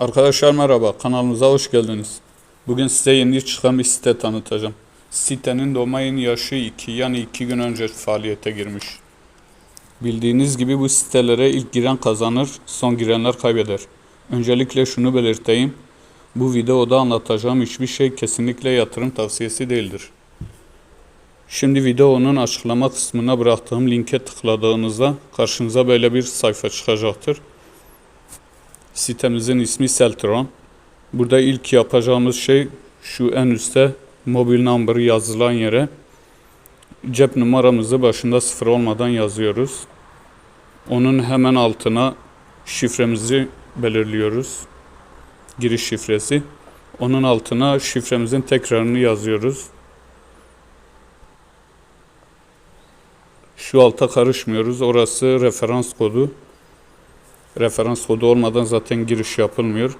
Arkadaşlar merhaba, kanalımıza hoş geldiniz. Bugün size yeni çıkan bir site tanıtacağım. Sitenin domain yaşı 2 yani 2 gün önce faaliyete girmiş. Bildiğiniz gibi bu sitelere ilk giren kazanır, son girenler kaybeder. Öncelikle şunu belirteyim. Bu videoda anlatacağım hiçbir şey kesinlikle yatırım tavsiyesi değildir. Şimdi videonun açıklama kısmına bıraktığım linke tıkladığınızda karşınıza böyle bir sayfa çıkacaktır. Sitemizin ismi Seltron. Burada ilk yapacağımız şey şu en üstte mobil number yazılan yere cep numaramızı başında sıfır olmadan yazıyoruz. Onun hemen altına şifremizi belirliyoruz. Giriş şifresi. Onun altına şifremizin tekrarını yazıyoruz. Şu alta karışmıyoruz. Orası referans kodu. Referans kodu olmadan zaten giriş yapılmıyor.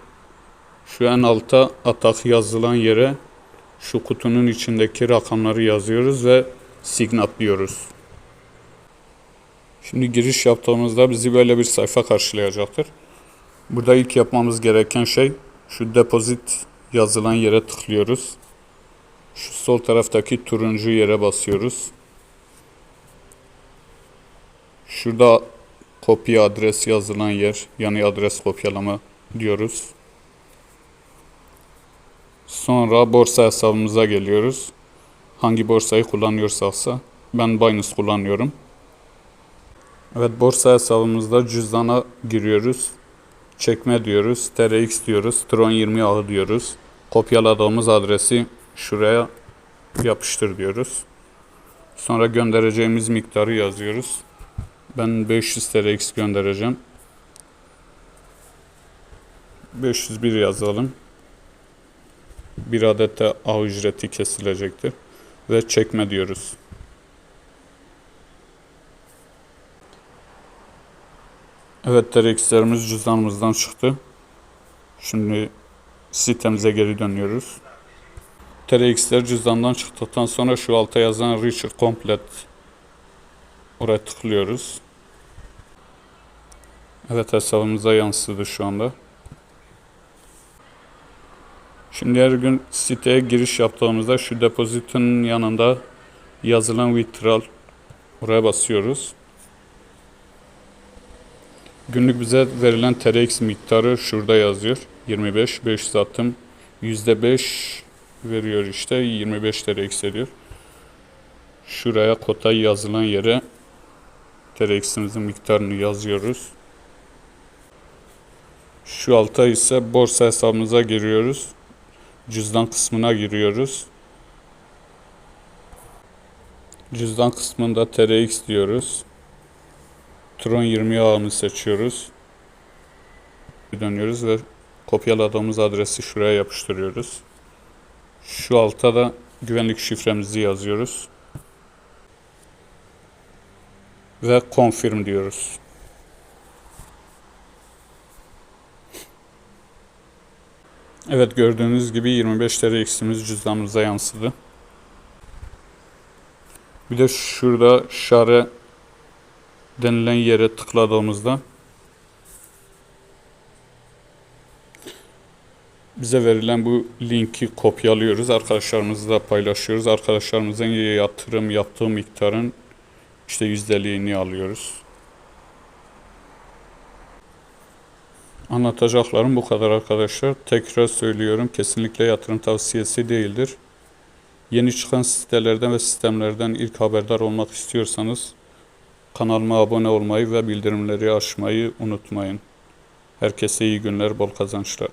Şu en alta atak yazılan yere şu kutunun içindeki rakamları yazıyoruz ve signat diyoruz. Şimdi giriş yaptığımızda bizi böyle bir sayfa karşılayacaktır. Burada ilk yapmamız gereken şey şu depozit yazılan yere tıklıyoruz. Şu sol taraftaki turuncu yere basıyoruz. Şurada kopya adres yazılan yer yani adres kopyalama diyoruz. Sonra borsa hesabımıza geliyoruz. Hangi borsayı kullanıyorsaksa ben Binance kullanıyorum. Evet borsa hesabımızda cüzdana giriyoruz. Çekme diyoruz. TRX diyoruz. Tron 20 ağı diyoruz. Kopyaladığımız adresi şuraya yapıştır diyoruz. Sonra göndereceğimiz miktarı yazıyoruz. Ben 500 TRX göndereceğim. 501 yazalım. Bir adet de ağ ücreti kesilecektir. Ve çekme diyoruz. Evet TRX'lerimiz cüzdanımızdan çıktı. Şimdi sitemize geri dönüyoruz. TRX'ler cüzdandan çıktıktan sonra şu alta yazan Richard Complete Oraya tıklıyoruz. Evet hesabımıza yansıdı şu anda. Şimdi her gün siteye giriş yaptığımızda şu depozitin yanında yazılan withdrawal oraya basıyoruz. Günlük bize verilen TRX miktarı şurada yazıyor. 25, 500 attım. %5 veriyor işte. 25 TRX ediyor. Şuraya kota yazılan yere TRX'imizin miktarını yazıyoruz. Şu alta ise borsa hesabımıza giriyoruz. Cüzdan kısmına giriyoruz. Cüzdan kısmında TRX diyoruz. Tron 20 ağını seçiyoruz. Dönüyoruz ve kopyaladığımız adresi şuraya yapıştırıyoruz. Şu alta da güvenlik şifremizi yazıyoruz. Ve confirm diyoruz. Evet gördüğünüz gibi 25 TL eksimiz cüzdanımıza yansıdı. Bir de şurada şare denilen yere tıkladığımızda bize verilen bu linki kopyalıyoruz. Arkadaşlarımızla paylaşıyoruz. Arkadaşlarımızın yatırım yaptığı miktarın işte yüzdeliğini alıyoruz. Anlatacaklarım bu kadar arkadaşlar. Tekrar söylüyorum kesinlikle yatırım tavsiyesi değildir. Yeni çıkan sitelerden ve sistemlerden ilk haberdar olmak istiyorsanız kanalıma abone olmayı ve bildirimleri açmayı unutmayın. Herkese iyi günler, bol kazançlar.